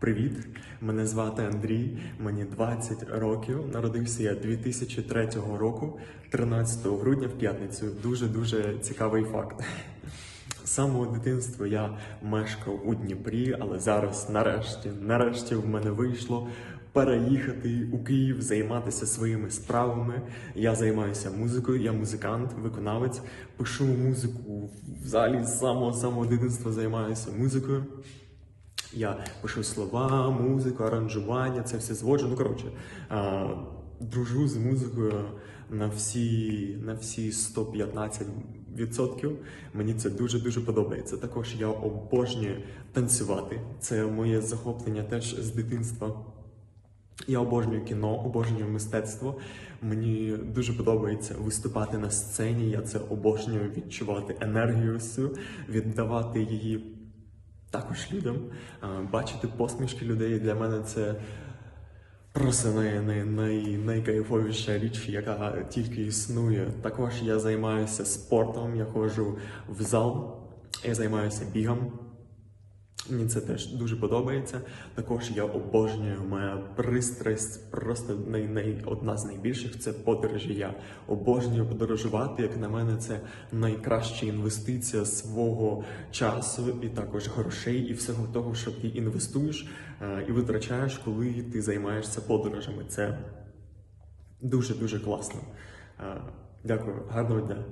Привіт! Мене звати Андрій, мені 20 років. Народився я 2003 року, 13 грудня в п'ятницю. Дуже дуже цікавий факт. З самого дитинства я мешкав у Дніпрі, але зараз, нарешті, нарешті, в мене вийшло переїхати у Київ, займатися своїми справами. Я займаюся музикою, я музикант, виконавець, пишу музику. Взагалі з самого самого дитинства займаюся музикою. Я пишу слова, музику, аранжування, це все зводжу. Ну коротше, а, дружу з музикою на всі, на всі 115%. Мені це дуже дуже подобається. Також я обожнюю танцювати. Це моє захоплення теж з дитинства. Я обожнюю кіно, обожнюю мистецтво. Мені дуже подобається виступати на сцені. Я це обожнюю відчувати енергію всю, віддавати її також людям. Бачити посмішки людей для мене це просто най, най, най, найкайфовіша річ, яка тільки існує. Також я займаюся спортом, я ходжу в зал, я займаюся бігом. Мені це теж дуже подобається. Також я обожнюю моя пристрасть, просто най, най, одна з найбільших це подорожі. Я обожнюю подорожувати. Як на мене, це найкраща інвестиція свого часу і також грошей, і всього того, що ти інвестуєш е, і витрачаєш, коли ти займаєшся подорожами. Це дуже дуже класно. Е, Дякую, гарного дня.